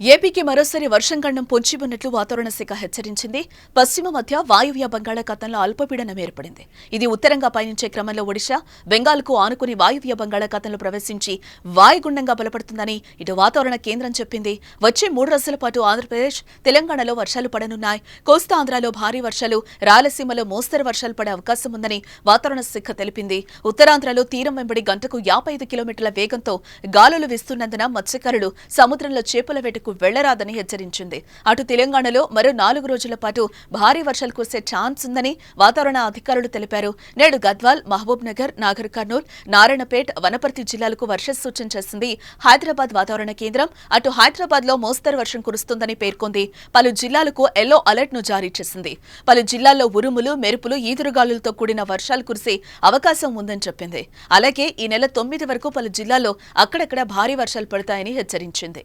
ఏపీకి మరోసారి వర్షం గండం పొంచి ఉన్నట్లు వాతావరణ శాఖ హెచ్చరించింది. పశ్చిమ మధ్య వాయువ్య బంగాళాఖాతంలో అల్పపీడనం ఏర్పడింది. ఇది ఉత్తరంగా పయనించే క్రమంలో ఒడిశా బెంగాల్కు ఆనుకుని వాయువ్య బంగాళాఖాతంలో ప్రవేశించి వాయుగుండంగా బలపడుతుందని ఇటు వాతావరణ కేంద్రం చెప్పింది. వచ్చే మూడు రోజుల పాటు ఆంధ్రప్రదేశ్ తెలంగాణలో వర్షాలు పడనున్నాయి. కోస్తా ఆంధ్రాలో భారీ వర్షాలు రాయలసీమలో మోస్తరు వర్షాలు పడే అవకాశం ఉందని వాతావరణ శాఖ తెలిపింది. ఉత్తరాంధ్రలో తీరం వెంబడి గంటకు యాభై ఐదు కిలోమీటర్ల వేగంతో గాలులు వీస్తున్నందున మత్స్యకారులు సముద్రంలో చేపల వేటకు వెళ్ళరాదని హెచ్చరించింది. అటు తెలంగాణలో మరో నాలుగు రోజుల పాటు భారీ వర్షాలు కురిసే ఛాన్స్ ఉందని వాతావరణ అధికారులు తెలిపారు. నేడు గద్వాల్ మహబూబ్ నగర్ నాగర్ కర్నూల్ నారాయణపేట్ వనపర్తి జిల్లాలకు వర్ష సూచన చేసింది హైదరాబాద్ వాతావరణ కేంద్రం. అటు హైదరాబాద్లో మోస్తరు వర్షం కురుస్తుందని పేర్కొంది. పలు జిల్లాలకు ఎల్లో అలర్ట్ను జారీ చేసింది. పలు జిల్లాల్లో ఉరుములు మెరుపులు ఈదురుగాలులతో కూడిన వర్షాలు కురిసే అవకాశం ఉందని చెప్పింది. అలాగే ఈ నెల తొమ్మిది వరకు పలు జిల్లాల్లో అక్కడక్కడ భారీ వర్షాలు పడతాయని హెచ్చరించింది.